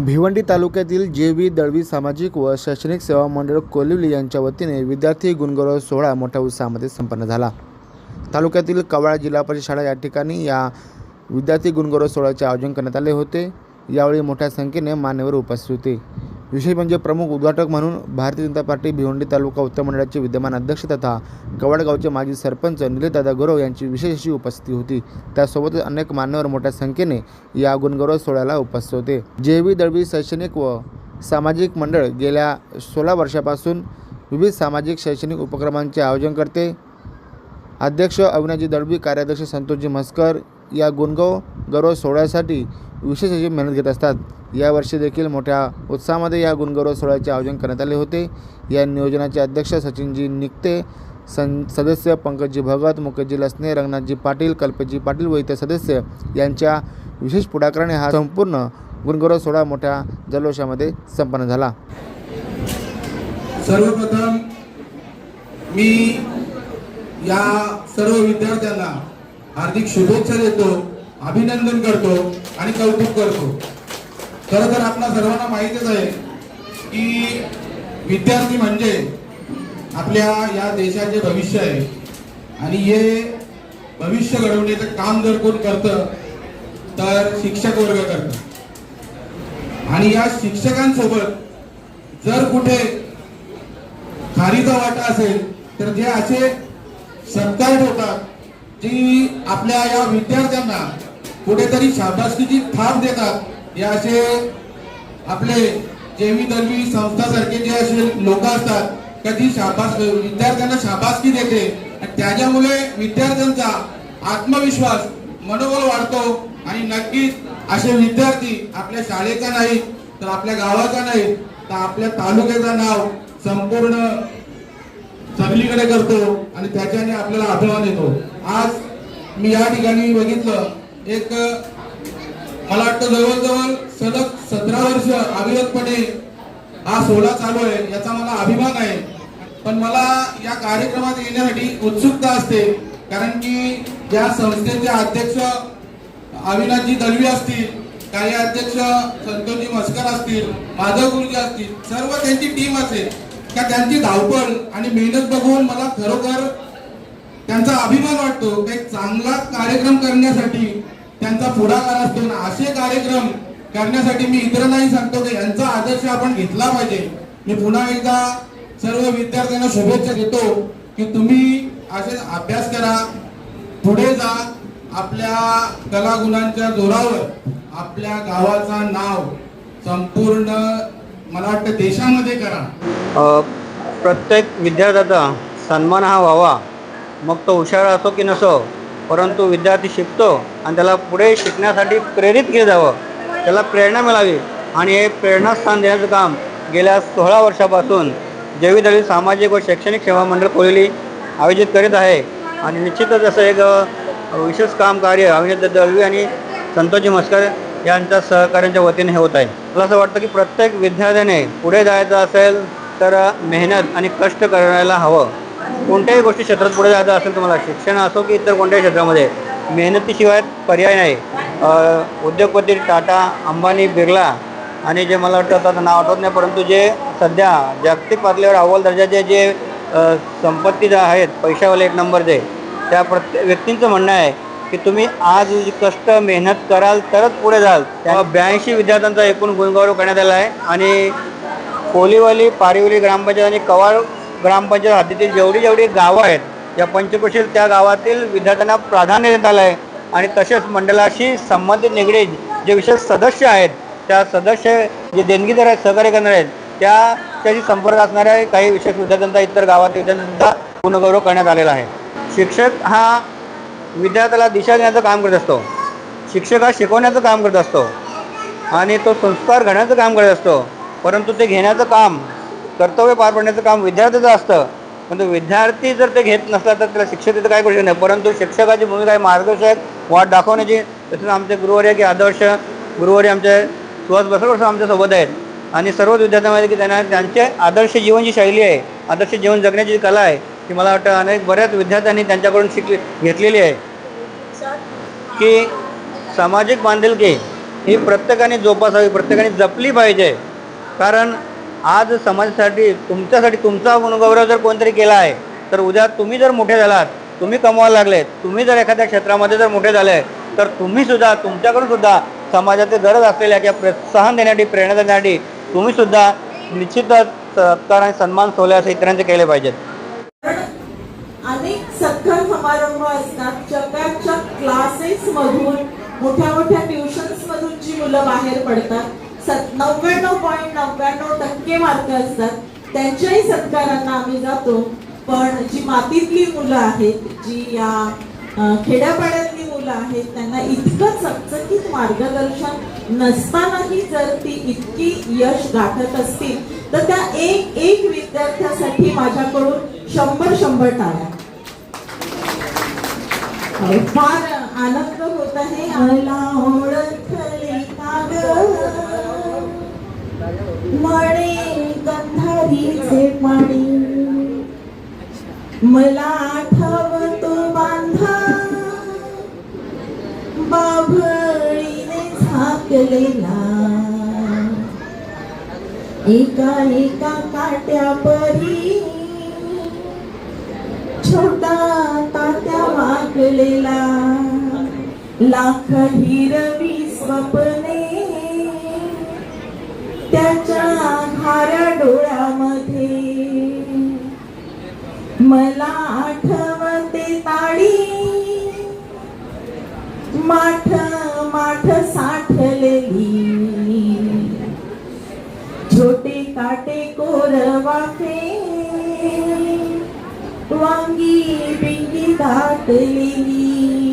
भिवंडी तालुक्यातील जे जेवी दळवी सामाजिक व शैक्षणिक सेवा मंडळ कोलिवली यांच्या वतीने विद्यार्थी गुणगौरव सोहळा मोठ्या उत्साहामध्ये संपन्न झाला. तालुक्यातील कवाळा जिल्हा परिषद शाळा या ठिकाणी या विद्यार्थी गुणगौरव सोहळ्याचे आयोजन करण्यात आले होते. यावेळी मोठ्या संख्येने मान्यवर उपस्थित होते. विशेष म्हणजे प्रमुख उद्घाटक म्हणून भारतीय जनता पार्टी भिवंडी तालुका उत्तर मंडळाचे विद्यमान अध्यक्ष तथा गवाडगावचे माजी सरपंच निलेशदादा गुरव यांची विशेष अशी उपस्थिती होती. त्यासोबतच अनेक मान्यवर मोठ्या संख्येने या गुणगौरव सोहळ्याला उपस्थित होते. जेवी दळवी शैक्षणिक व सामाजिक मंडळ गेल्या सोळा वर्षापासून विविध सामाजिक शैक्षणिक उपक्रमांचे आयोजन करते. अध्यक्ष अविनाजी दळवी कार्याध्यक्ष संतोषजी म्हस्कर या गुणगौ गौरव सोहळ्यासाठी विशेष अशी मेहनत घेत असतात. यावर्षी देखील मोठ्या उत्साहामध्ये या गुणगौरव सोहळ्याचे आयोजन करण्यात आले होते. या नियोजनाचे अध्यक्ष सचिनजी निकते सं सदस्य पंकजजी भगत मुखर्जी लसने रंगनाथजी पाटील कल्पजी पाटील व इतर सदस्य यांच्या विशेष पुढाकाराने हा संपूर्ण गुणगौरव सोहळा मोठ्या जल्लोषामध्ये संपन्न झाला. सर्वप्रथम मी या सर्व विद्यार्थ्यांना हार्दिक शुभेच्छा देतो अभिनंदन करतो आणि कौतुक करतो. खरं तर आपल्या सर्वांना माहितीच आहे की विद्यार्थी म्हणजे आपल्या या देशाचे भविष्य आहे. आणि हे भविष्य घडवण्याचं काम जर कोण करतं तर शिक्षक वर्ग करतं. आणि या शिक्षकांसोबत जर कुठे खारीचा वाटा असेल तर जे असे सत्कार होतात जी आपल्या या विद्यार्थ्यांना कुठेतरी शाबासकीची थाप देतात हे असे आपले जेवी दलवी संस्थासारखे जे असे लोक असतात कधी शाबास विद्यार्थ्यांना शाबासकी देते. आणि त्याच्यामुळे विद्यार्थ्यांचा आत्मविश्वास मनोबल वाढतो. आणि नक्कीच असे विद्यार्थी आपल्या शाळेचा नाही तर आपल्या गावाचा नाही तर आपल्या तालुक्याचं नाव संपूर्ण सगळीकडे करतो आणि त्याच्याने आपल्याला अभिमान येतो आज मी या ठिकाणी बघितलं एक मला वाटतं जवळजवळ सलग सतरा वर्ष अविरतपणे हा सोहळा चालू आहे याचा मला अभिमान आहे. पण मला या कार्यक्रमात येण्यासाठी उत्सुकता असते कारण की या संस्थेचे अध्यक्ष अविनाशजी दलवी असतील कार्याध्यक्ष संतोषजी मस्कर असतील माधव गुरुजी असतील सर्व त्यांची टीम असेल. का त्यांची धावपळ आणि मेहनत बघून मला खरोखर त्यांचा अभिमान वाटतो की एक चांगला कार्यक्रम करण्यासाठी त्यांचा पुढाकार असतो. ना असे कार्यक्रम करण्यासाठी मी इतरांनाही सांगतो की यांचा आदर्श आपण घेतला पाहिजे. मी पुन्हा एकदा सर्व विद्यार्थ्यांना शुभेच्छा देतो की तुम्ही असे अभ्यास करा. पुढे जा. आपल्या कलागुणांच्या जोरावर आपल्या गावाचा नाव संपूर्ण मला वाटतं देशामध्ये करा. प्रत्येक विद्यार्थ्याचा सन्मान हा व्हावा. मग तो हुशार असो की नसो परंतु विद्यार्थी शिकतो आणि त्याला पुढे शिकण्यासाठी प्रेरित केलं जावं. त्याला प्रेरणा मिळावी आणि हे प्रेरणास्थान देण्याचं काम गेल्या सोळा वर्षापासून जैविदळी सामाजिक व शैक्षणिक सेवा मंडळ कोळी आयोजित करीत आहे. आणि निश्चितच असं एक विशेष काम कार्य अविनेत दळवी आणि संतोषजी मस्कर यांच्या सहकार्यांच्या वतीने हे होत आहे. मला असं वाटतं की प्रत्येक विद्यार्थ्याने पुढे जायचं असेल तर मेहनत आणि कष्ट करायला हवं. कोणत्याही गोष्टी क्षेत्रात पुढे जायचं असेल तुम्हाला शिक्षण असो की इतर कोणत्याही क्षेत्रामध्ये मेहनतीशिवाय पर्याय नाही. उद्योगपती टाटा अंबानी बिर्ला आणि जे मला वाटतं आता नाव आठवत नाही परंतु जे सध्या जागतिक पातळीवर अव्वल दर्जाचे जे संपत्ती ज्या आहेत पैशावाले एक नंबरचे त्या प्रत्येक व्यक्तींचं म्हणणं आहे की तुम्ही आज कष्ट मेहनत कराल तरच पुढे जाल. त्या ब्याऐंशी विद्यार्थ्यांचा एकूण गुणगौरव करण्यात आला आहे आणि कोलीवाली पारिवली ग्रामपंचायत आणि कवाळ ग्रामपंचायत हद्दीतील जेवढी जेवढी गावं आहेत या पंचक्रोशील त्या गावातील विद्यार्थ्यांना प्राधान्य देण्यात आलं आहे आणि तसेच मंडळाशी संबंधित निगडीत जे विशेष सदस्य आहेत त्या सदस्य जे देणगीदार आहेत सहकार्य करणार आहेत त्या त्याशी संपर्क असणाऱ्या काही विशेष विद्यार्थ्यांचा इतर गावातील विद्यार्थ्यांचा गुणगौरव करण्यात आलेला आहे. शिक्षक हा विद्यार्थ्याला दिशा देण्याचं काम करत असतो. शिक्षक हा शिकवण्याचं काम करत असतो. आणि तो संस्कार घडण्याचं काम करत असतो. परंतु ते घेण्याचं काम कर्तव्य पार पाडण्याचं काम विद्यार्थ्याचं असतं. परंतु विद्यार्थी जर ते घेत नसला तर त्याला शिक्षक तिथं काय करू शकत नाही. परंतु शिक्षकाची भूमिका आहे मार्गदर्शक वाट दाखवण्याची तसेच आमचे गुरुवारी की आदर्श गुरुवारी आमचे सुहास बसरकर आमच्यासोबत आहेत. आणि सर्वच विद्यार्थ्यांमध्ये की त्यांना त्यांचे आदर्श जीवन जी शैली आहे आदर्श जीवन जगण्याची जी कला आहे ती मला वाटतं अनेक बऱ्याच विद्यार्थ्यांनी त्यांच्याकडून शिकली घेतलेली आहे. की सामाजिक बांधिलकी ही प्रत्येकाने जोपासावी प्रत्येकाने जपली पाहिजे. कारण आज समाजासाठी तुमच्यासाठी तुमचा गुणगौरव जर कोणतरी केला आहे तर उद्या तुम्ही जर मोठे झालात तुम्ही कमवायला लागले तुम्ही जर एखाद्या क्षेत्रामध्ये जर मोठे झाले तर तुम्ही सुद्धा तुमच्याकडून सुद्धा समाजाची गरज असलेल्या किंवा प्रोत्साहन देण्यासाठी प्रेरणा देण्यासाठी तुम्ही सुद्धा निश्चितच सत्कार आणि सन्मान सोहळ्यास इतरांचे केले पाहिजेत. अनेक सत्कार समारंभ असतात. जगाच्या क्लासेस मधून मोठ्या मोठ्या ट्युशन्स मधून जी मुलं बाहेर पडतात नव्याण्णव पॉईंट नव्याण्णव टक्के मार्क असतात. त्यांच्याही सत्कारांना आम्ही जातो. पण जी मातीतली मुलं आहेत जी या खेड्यापाड्यातली मुलं आहेत त्यांना इतकं चकचकीत मार्गदर्शन नसतानाही जर ती इतकी यश गाठत असतील तर त्या एक एक विद्यार्थ्यासाठी माझ्याकडून शंभर शंभर टाळ्या. फार आनंद होत आहे. आला ओळख एका एका काट्या परी. छोटा तात्या वाकलेला लाख हिरवी स्वप्ने. त्याच्या खाऱ्या back, baby.